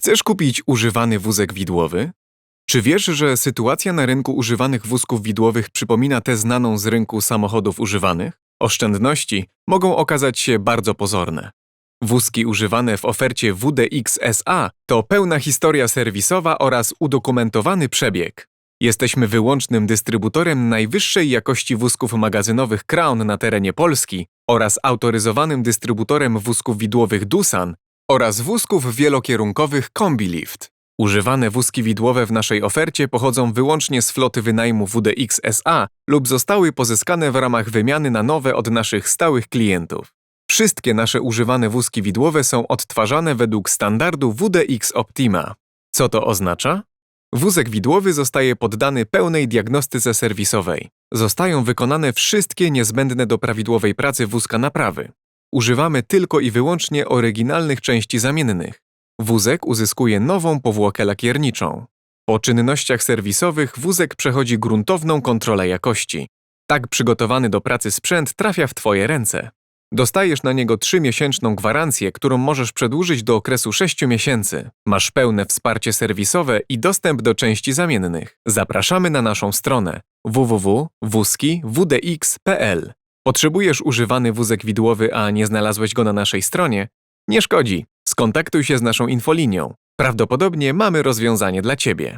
Chcesz kupić używany wózek widłowy? Czy wiesz, że sytuacja na rynku używanych wózków widłowych przypomina tę znaną z rynku samochodów używanych? Oszczędności mogą okazać się bardzo pozorne. Wózki używane w ofercie WDX SA to pełna historia serwisowa oraz udokumentowany przebieg. Jesteśmy wyłącznym dystrybutorem najwyższej jakości wózków magazynowych Crown na terenie Polski oraz autoryzowanym dystrybutorem wózków widłowych Dusan oraz wózków wielokierunkowych Combilift. Używane wózki widłowe w naszej ofercie pochodzą wyłącznie z floty wynajmu WDX SA lub zostały pozyskane w ramach wymiany na nowe od naszych stałych klientów. Wszystkie nasze używane wózki widłowe są odtwarzane według standardu WDX Optima. Co to oznacza? Wózek widłowy zostaje poddany pełnej diagnostyce serwisowej. Zostają wykonane wszystkie niezbędne do prawidłowej pracy wózka naprawy. Używamy tylko i wyłącznie oryginalnych części zamiennych. Wózek uzyskuje nową powłokę lakierniczą. Po czynnościach serwisowych wózek przechodzi gruntowną kontrolę jakości. Tak przygotowany do pracy sprzęt trafia w Twoje ręce. Dostajesz na niego 3-miesięczną gwarancję, którą możesz przedłużyć do okresu 6 miesięcy. Masz pełne wsparcie serwisowe i dostęp do części zamiennych. Zapraszamy na naszą stronę www.wózki.wdx.pl. Potrzebujesz używany wózek widłowy, a nie znalazłeś go na naszej stronie? Nie szkodzi. Skontaktuj się z naszą infolinią. Prawdopodobnie mamy rozwiązanie dla Ciebie.